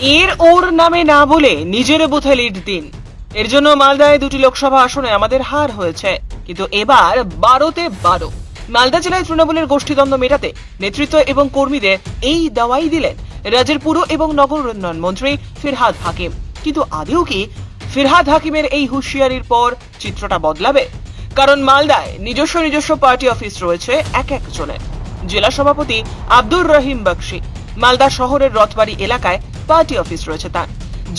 এর ওর নামে না বলে নিজের বুথে লিড দিন। এর জন্য মালদায় দুটি লোকসভা আসনে আমাদের হার হয়েছে। কিন্তু এবার বারোতে বারো। মালদা জেলায় তৃণমূলের গোষ্ঠীদ্বন্দ্ব মেটাতে নেতৃত্ব এবং কর্মীদের এই দাওয়াই দিলেন রাজ্যের পুর এবং নগর উন্নয়ন মন্ত্রী ফিরহাদ হাকিম। কিন্তু আদেও কি ফিরহাদ হাকিমের এই হুঁশিয়ারির পর চিত্রটা বদলাবে? কারণ মালদায় নিজস্ব নিজস্ব পার্টি অফিস রয়েছে এক একজনের। জেলা সভাপতি আব্দুর রহিম বক্সি, মালদা শহরের রথবাড়ি এলাকায় পার্টি অফিস রয়েছে তার।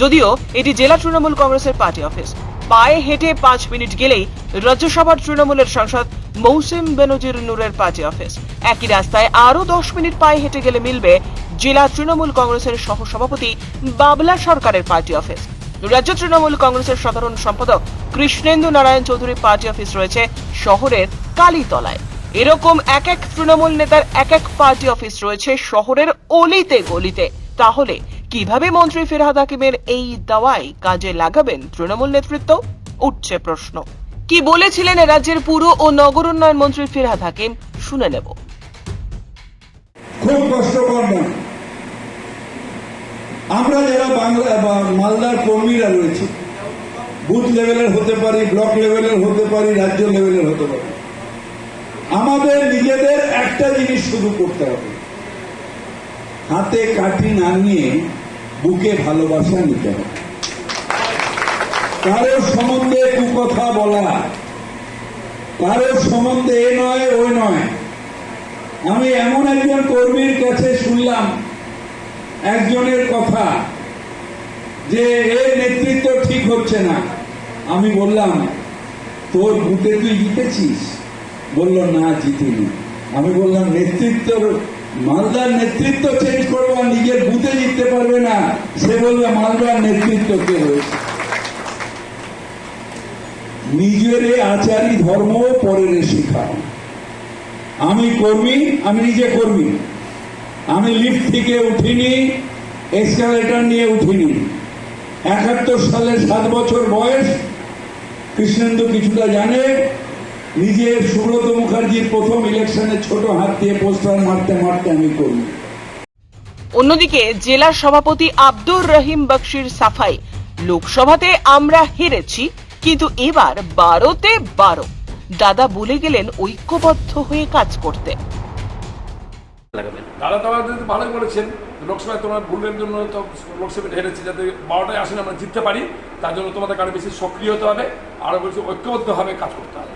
যদিও এটি জেলা তৃণমূল কংগ্রেসের পার্টি অফিস। পায়ে হেঁটে পাঁচ মিনিট গেলেই রাজ্যসভার তৃণমূলের সাংসদ মৌসিম বেনজির নূরের পার্টি অফিস। একই রাস্তায় আরও দশ মিনিট পায়ে হেঁটে গেলে মিলবে জেলা তৃণমূল কংগ্রেসের সহসভাপতি বাবলা সরকারের পার্টি অফিস। রাজ্য তৃণমূল কংগ্রেসের সাধারণ সম্পাদক কৃষ্ণেন্দু নারায়ণ চৌধুরী পার্টি অফিস রয়েছে শহরের কালীতলায়। এরকম এক এক তৃণমূল নেতার এক এক পার্টি অফিস রয়েছে শহরের অলিতে গলিতে। তাহলে কীভাবে মন্ত্রী ফিরহাদ হাকিমের এই দাওয়াই কাজে লাগাবেন তৃণমূল নেতৃত্ব? উঠছে প্রশ্ন। কি বলেছিলেন রাজ্যের পুর ও নগর উন্নয়ন মন্ত্রী ফিরহাদ হাকিম? শুনে নেব। খুব আমরা যারা বাংলা, বা মালদার কর্মীরা রয়েছে, বুথ লেভেলের হতে পারি, ব্লক লেভেলের হতে পারি, রাজ্য লেভেলের হতে পারি, আমাদের নিজেদের একটা জিনিস শুরু করতে হবে। হাতে কাঠি না নিয়ে বুকে ভালোবাসা নিতে হবে। কারোর সম্বন্ধে কুকথা বলা, কারও সম্বন্ধে এ নয় ওই নয়। আমি এমন একজন কর্মীর কাছে শুনলাম, একজনের কথা, যে এর নেতৃত্ব ঠিক হচ্ছে না। আমি বললাম, তোর বুথে তুই জিতেছিস? বলল, না, জিতিনি। আমি বললাম, নেতৃত্ব মালদার নেতৃত্ব চেঞ্জ করব নিজের বুথে জিততে পারবে না, সে বলবে মালদার নেতৃত্ব কে নিজের আচারী ধর্ম পরের শিখাও আমি কর্মী, আমি নিজে কর্মী। আমি লিফট থেকে উঠিনি এসকালেটর নিয়ে উঠিনি। একাত্তর সালে সাত বছর বয়স, কৃষ্ণেন্দু কিছুটা জানে নিজে সুব্রত মুখার্জির প্রথম ইলেকশনে ছোট হাত দিয়ে পোস্টার মারতে মারতে আমি কর্মী অন্যদিকে জেলা সভাপতি আব্দুর রহিম বক্সির সাফাই। লোকসভাতে আমরা হেরেছি কিন্তু এবার বারোতে বারো। দাদা বলে গেলেন ঐক্যবদ্ধ হয়ে কাজ করতে। দাদা তো আমাদের ভালোই বলেছেন লোকসভায় তোমার ভুলের জন্য তো লোকসভায় হেরেছি যাতে বারোটায় আসেন আমরা জিততে পারি তার জন্য তোমাদের আরও বেশি সক্রিয় হতে হবে আরও বেশি ঐক্যবদ্ধভাবে কাজ করতে হবে।